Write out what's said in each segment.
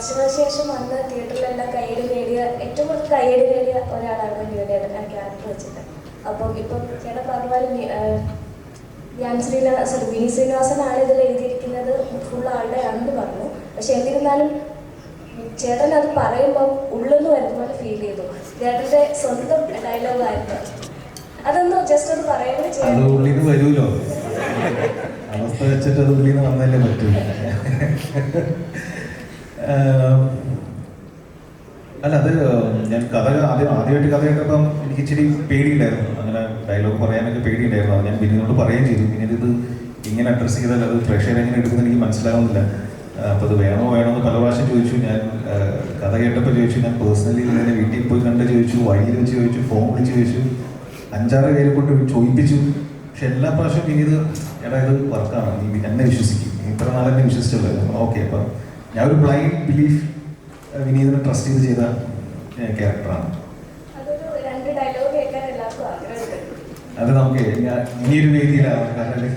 വർഷങ്ങൾക്ക് ശേഷം വന്ന് തിയേറ്ററിലെല്ലാം കയ്യടി നേടിയ ഏറ്റവും കൂടുതൽ കയ്യടി നേടിയ ഒരാളാണ് യുവനേട്ടൻ ആ ക്യാരക്ടർ വെച്ചിട്ട് അപ്പം ഇപ്പം ചേട്ടൻ പറഞ്ഞ പോലെ ഞാൻ ശ്രീനിവാസ സോറി വി ശ്രീനിവാസനാണ് ഇതിൽ എഴുതിയിരിക്കുന്നത് ഫുൾ ആളുടെ ആണെന്ന് പറഞ്ഞു. പക്ഷെ എന്നിരുന്നാലും ചേട്ടൻ അത് പറയുമ്പോൾ ഉള്ളെന്ന് വരുന്ന പോലെ ഫീൽ ചെയ്തു. ചേട്ടന്റെ സ്വന്തം ഡയലോഗ് ആയിരുന്നു. അതൊന്ന് ജസ്റ്റ് ഒന്ന് പറയുന്നത് അവസ്ഥ വെച്ചിട്ട് അത് ഉള്ളിൽ നിന്ന് വന്നല്ലേ പറ്റൂ. അല്ല അത് ഞാൻ കഥ ആദ്യം ആദ്യമായിട്ട് കഥ കേട്ടപ്പം എനിക്ക് ഇച്ചിരി പേടിയുണ്ടായിരുന്നു. അങ്ങനെ ഡയലോഗ് പറയാനൊക്കെ പേടിയുണ്ടായിരുന്നു. ഞാൻ ബിനിനോട് പറയുകയും ചെയ്തു. പിന്നീട് ഇത് ഇങ്ങനെ അഡ്രസ്സ് ചെയ്താൽ അത് പ്രേക്ഷകർ എങ്ങനെ എടുക്കുന്നത് എനിക്ക് മനസ്സിലാവുന്നില്ല. അപ്പോൾ അത് വേണോ വേണോ എന്ന് പല പ്രാവശ്യം ചോദിച്ചു. ഞാൻ കഥ കേട്ടപ്പോൾ ചോദിച്ചു. ഞാൻ പേഴ്സണലി ഇങ്ങനെ വീട്ടിൽ പോയി കണ്ട് ചോദിച്ചു. വഴിയിൽ വെച്ച് ചോദിച്ചു. ഫോൺ വിളിച്ച് ചോദിച്ചു. അഞ്ചാറ് പേരെ കൊണ്ട് ചോദിപ്പിച്ചു. പക്ഷെ എല്ലാ പ്രാവശ്യവും ഇനി ഇത് എടാ ഇത് വർക്കാണ് നീ എന്നെ വിശ്വസിക്കും. ഇത്ര നാളെന്നെ വിശ്വസിച്ചല്ലോ. ഓക്കെ അപ്പം ഞാൻ ഒരു ബ്ലൈൻഡ് ബിലീഫ് വിനീതിനെ ട്രസ്റ്റ് ചെയ്ത് ചെയ്ത ക്യാരക്ടറാണ് അതൊരു രണ്ട് ഡയലോഗ് കേൾക്കാൻ എല്ലാവർക്കും അത് നമുക്ക് ഞാൻ ഇനിയൊരു വേദിയിലാണ് കാരണം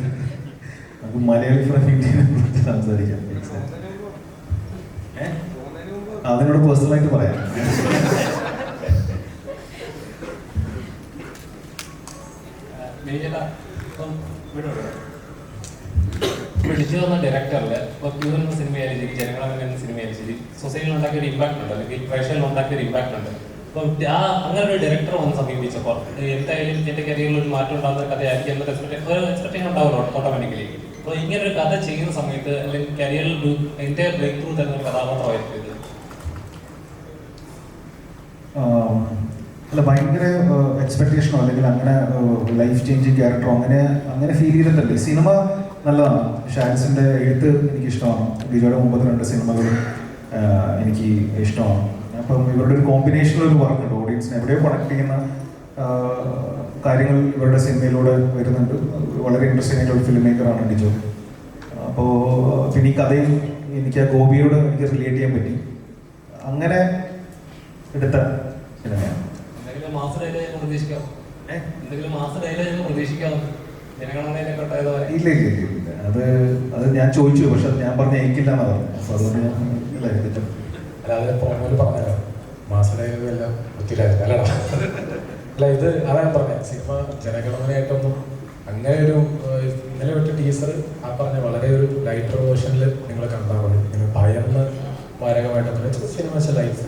നമുക്ക് മലയാളി ഫ്രം ഇന്ത്യനെ കുറിച്ച് സംസാരിക്കാം? അതിനോട് പേഴ്സണലായിട്ട് പറയാം. മേജല ഇപ്പം ഇവിടെ ഉണ്ട്. ഇപ്പൊ ഡിജു എന്ന ഡയറക്ടറിൽ ഇപ്പൊ ക്യൂർ എന്ന സിനിമയായാലും ശരി ജനങ്ങളെ എന്ന സിനിമയായാലും ശരി സൊസൈറ്റിയിൽ ഉണ്ടാക്കിയ ഒരു ഇമ്പാക്ട് ഉണ്ട് അല്ലെങ്കിൽ പ്രേക്ഷകരിൽ ഉണ്ടാക്കിയ ഒരു ഇമ്പാക്ട് ഉണ്ട്. അപ്പം ആ അങ്ങനെ ഒരു ഡയറക്ടർ വന്ന് സമീപിച്ചപ്പോൾ എന്തായാലും എന്റെ കരിയറിൽ ഒരു മാറ്റം ഉണ്ടാകുന്ന കഥയായിരിക്കും എന്നൊരു expectation- ഒരു എക്സ്പെക്ടേഷൻ ഉണ്ടാവുമല്ലോ ഓട്ടോമാറ്റിക്കലി അപ്പോൾ ഇങ്ങനെ ഒരു കഥ ചെയ്യുന്ന സമയത്ത് അല്ലെങ്കിൽ കരിയറിൽ എന്റെ ബ്രേക്ക് ത്രൂ തരുന്ന ഒരു കഥാപാത്രമായിരിക്കും ഇത്. അല്ല ഭയങ്കര എക്സ്പെക്ടേഷനോ അല്ലെങ്കിൽ അങ്ങനെ ലൈഫ് ചേഞ്ചിങ് ക്യാരക്ടറോ അങ്ങനെ അങ്ങനെ ഫീൽ ചെയ്തിട്ടുണ്ട്. സിനിമ നല്ലതാണ്. ഷാൻസിന്റെ എഴുത്ത് എനിക്ക് ഇഷ്ടമാണ് ബിജോയുടെ മുമ്പത്തെ രണ്ട് സിനിമകളും എനിക്ക് ഇഷ്ടമാണ്. അപ്പം ഇവരുടെ ഒരു കോമ്പിനേഷനിൽ ഒരു വർക്കുണ്ട് ഓഡിയൻസിന് എവിടെയോ കണക്ട് ചെയ്യുന്ന കാര്യങ്ങൾ ഇവരുടെ സിനിമയിലൂടെ വരുന്നുണ്ട്. വളരെ ഇൻട്രസ്റ്റിംഗ് ആയിട്ടുള്ള ഫിലിം മേക്കറാണ് ഡിജോ. അപ്പോൾ പിന്നെ ഈ കഥയിൽ എനിക്ക് ആ ഗോപിയോട് എനിക്ക് റിലേറ്റ് ചെയ്യാൻ പറ്റി. അങ്ങനെ എടുത്ത സിനിമയാണ്. ഇല്ല ഇല്ല ഇല്ല. അത് അത് ഞാൻ ചോദിച്ചു പക്ഷെ ഞാൻ പറഞ്ഞ എനിക്കില്ല പറഞ്ഞു. എല്ലാം അല്ലടാ അല്ല ഇത് അതാണ് പറഞ്ഞത് സിനിമ ജനഗണമനയായിട്ടൊന്നും അങ്ങനെ ഒരു ഇന്നലെ വിട്ട ടീസർ ആ പറഞ്ഞ വളരെ ഒരു ലൈറ്റർ വേർഷനിൽ നിങ്ങൾ കണ്ടാൽ മതി. നിങ്ങൾ ഭയന്ന് മാരകമായിട്ടൊന്നും സിനിമ ലൈഫ്